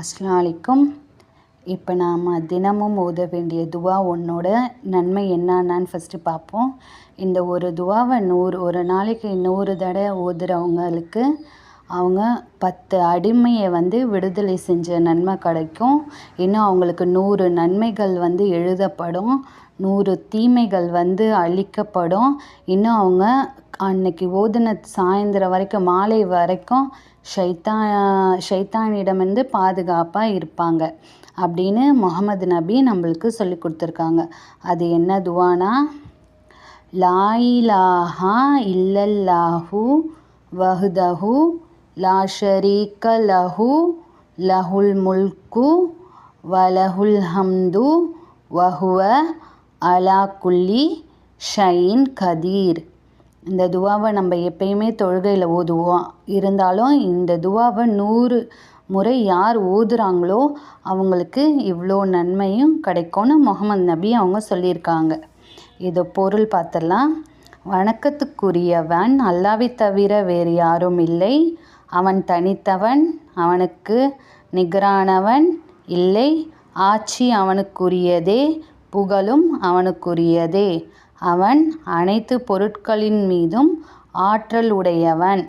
அஸ்லாலிக்கும் அலைக்கும் இப்போ நாம் தினமும் ஓத வேண்டிய துவா ஒன்னோட நன்மை என்னென்னு ஃபஸ்ட்டு பார்ப்போம். இந்த ஒரு துவாவை நூறு ஒரு நாளைக்கு நூறு தடவை ஓதுறவங்களுக்கு அவங்க பத்து அடிமையை வந்து விடுதலை செஞ்ச நன்மை கிடைக்கும். இன்னும் அவங்களுக்கு நூறு நன்மைகள் வந்து எழுதப்படும். நூறு தீமைகள் வந்து அழிக்கப்படும். இன்னும் அவங்க அன்னைக்கு ஓதுன சாயந்தரம் வரைக்கும் மாலை வரைக்கும் ஷைத்தா ஷைத்தானிடமிருந்து பாதுகாப்பாக இருப்பாங்க அப்படின்னு முகமது நபி நம்மளுக்கு சொல்லி கொடுத்துருக்காங்க. அது என்ன துவானா? லாயிலாஹா இல்லல்லாஹு வஹுதஹூ லா ஷரீக்க லஹு லஹுல் முல்கு வலஹுல் ஹம்து வஹுவ அலா குல்லி ஷைன் கதீர் இந்த துவாவை நம்ம எப்பயுமே தொழுகையில் ஓதுவோம். இருந்தாலும் இந்த துவாவை நூறு முறை யார் ஓதுறாங்களோ அவங்களுக்கு இவ்வளோ நன்மையும் கிடைக்கும்னு முகமது நபி அவங்க சொல்லியிருக்காங்க. இது பொருள் பார்த்துடலாம். வணக்கத்துக்குரியவன் அல்லாவை தவிர வேறு யாரும் இல்லை. அவன் தனித்தவன் அவனுக்கு நிகரானவன் இல்லை. ஆட்சி அவனுக்குரியதே புகழும் அவனுக்குரியதே. அவன் அனைத்து பொருட்களின் மீதும் ஆற்றல் உடையவன்.